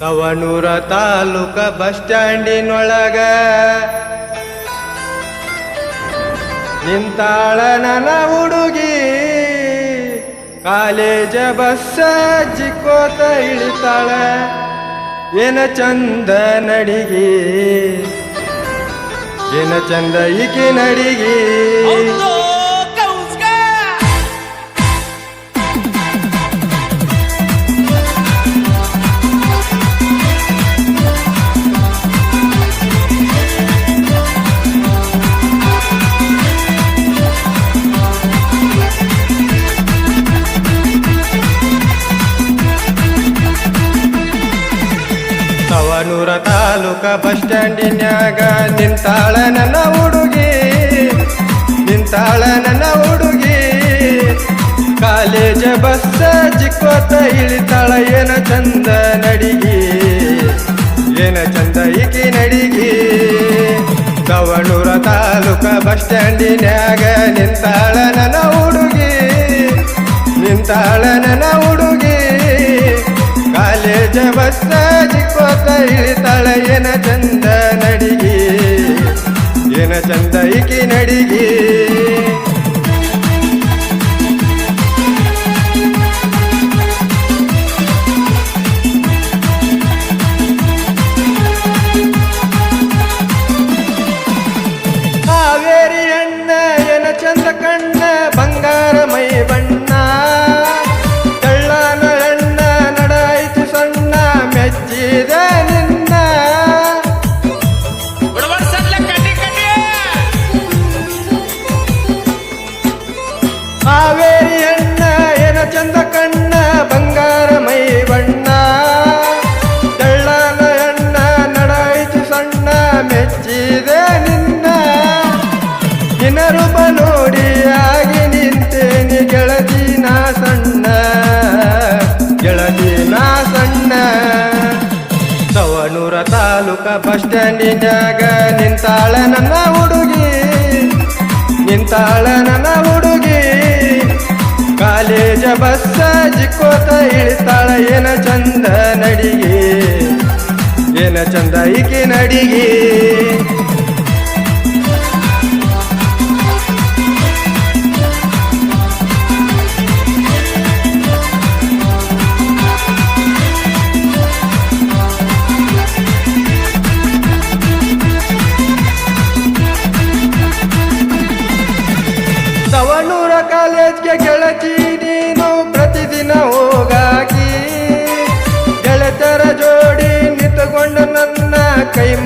ಕವನೂರ ತಾಲೂಕ bus ಸ್ಟ್ಯಾಂಡಿನೊಳಗ ನಿಂತಾಳ ನನ್ನ ಹುಡುಗಿ college bus ಜಿಕ್ಕೋತ ಇಳಿತಾಳ. ಏನ ಚಂದ ನಡಿಗೆ? ಏನ ಚಂದ ಈಕೆ ನಡಿಗಿ? ಸವನೂರ ತಾಲೂಕ ಬಸ್ ಸ್ಟ್ಯಾಂಡಿನ್ಯಾಗ ನಿಂತಾಳ ನನ್ನ ಹುಡುಗಿ, ನಿಂತಾಳ ನನ್ನ ಹುಡುಗಿ. ಕಾಲೇಜ ಬಸ್ಸ ಚಿಕ್ಕೋತ ಇಳಿತಾಳ, ಏನ ಚಂದ ನಡಿಗಿ, ಏನ ಚಂದ ಈಕಿ ನಡಿಗಿ. ಕವಣೂರ ತಾಲೂಕ ಬಸ್ ಸ್ಟ್ಯಾಂಡಿನ್ಯಾಗ ನಿಂತಾಳ ನನ್ನ ಹುಡುಗಿ, ನಿಂತಾಳ ನನ್ನ ಹುಡುಗಿ. ಕಾಲೇಜ ಬಸ್ಸ ಜಿಕ್ಕೋತ ಇಳಿತಾಳ ಏನ ಚಂದ ನಡಿಗೆ ಏನ ಚಂದ ಈಕಿ ನಡಿಗಿ. ಬಸ್ ಸ್ಟ್ಯಾಂಡಿನ್ಯಾಗ ನಿಂತಾಳ ನನ್ನ ಹುಡುಗಿ. ನಿಂತಾಳ ನನ್ನ ಹುಡುಗಿ. ಕಾಲೇಜ ಬಸ್ಸ ಜಿಕ್ಕೋತ ಇಳಿತಾಳ, ಏನ ಚಂದ ನಡಿಗೆ. ಏನ ಚಂದ ಈಕೆ ನಡಿಗೆ.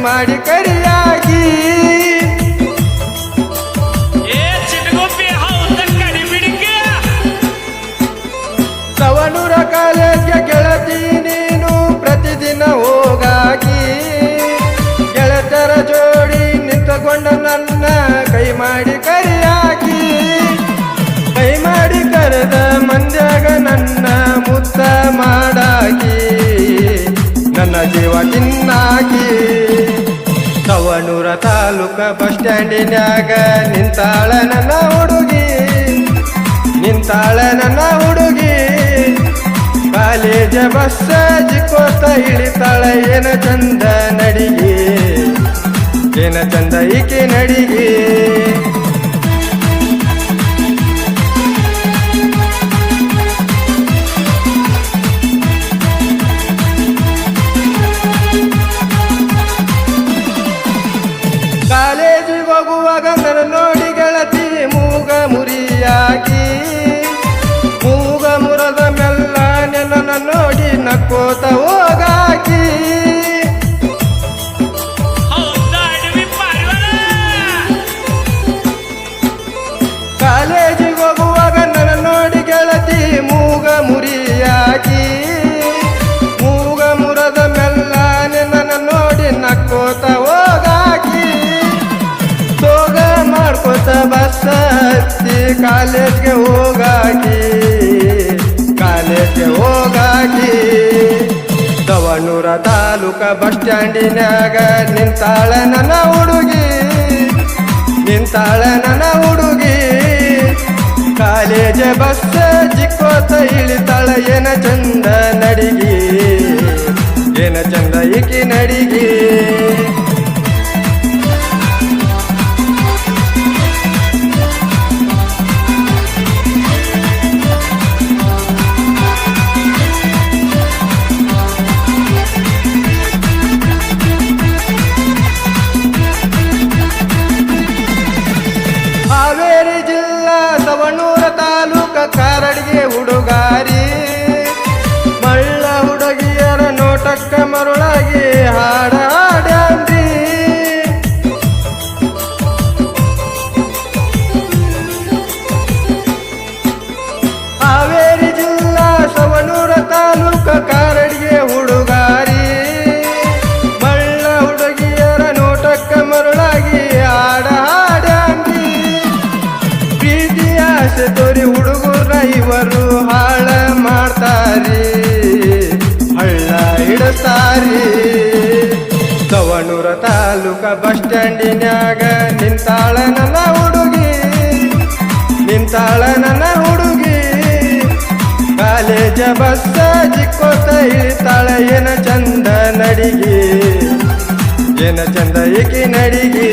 ಮಾಡಿ ಕರಿಯಾಗಿ. ಸವಣೂರ ಕಾಲೇಜ್ಗೆ ಗೆಳತಿ ನೀನು ಪ್ರತಿದಿನ ಹೋಗಾಗಿ ಗೆಳತರ ಜೋಡಿ ನಿಂತುಕೊಂಡು ನನ್ನ ಕೈ ಮಾಡಿ ತಾಲೂಕ ಬಸ್ ಸ್ಟ್ಯಾಂಡಿನ್ಯಾಗ ನಿಂತಾಳ ನನ್ನ ಹುಡುಗಿ, ನಿಂತಾಳ ನನ್ನ ಹುಡುಗಿ. ಕಾಲೇಜ ಬಸ್ ಜಿಕ್ಕೋತ ಇಳಿತಾಳ, ಏನ ಚಂದ ನಡಿಗೆ, ಏನ ಚಂದ ಕಾಲೇಜ್ಗೆ ಹೋಗಾಕಿ ಕಾಲೇಜ್ಗೆ ಹೋಗಾಕಿ. ದವನೂರ ತಾಲೂಕ ಬಸ್ ಸ್ಟ್ಯಾಂಡಿನ್ಯಾಗ ನಿಂತಾಳ ನನ್ನ ಹುಡುಗಿ, ನಿಂತಾಳ ನನ್ನ ಹುಡುಗಿ. ಕಾಲೇಜ ಬಸ್ ಚಿಕ್ಕೋತ ಇಳಿತಾಳ, ಏನ ಚಂದ ನಡಿಗಿ, ಏನ అడిగి ಬಸ್ ಸ್ಟ್ಯಾಂಡಿನ್ಯಾಗ ನಿಂತಾಳ ನನ್ನ ಹುಡುಗಿ, ನಿಂತಾಳ ನನ್ನ ಹುಡುಗಿ. ಕಾಲೇಜ ಬಸ್ಸ ಜಿಕ್ಕೋತ ಇಳಿತಾಳ ಏನ ಚಂದ ನಡಿಗೆ, ಏನ ಚಂದ ಏಕೆ ನಡಿಗೆ.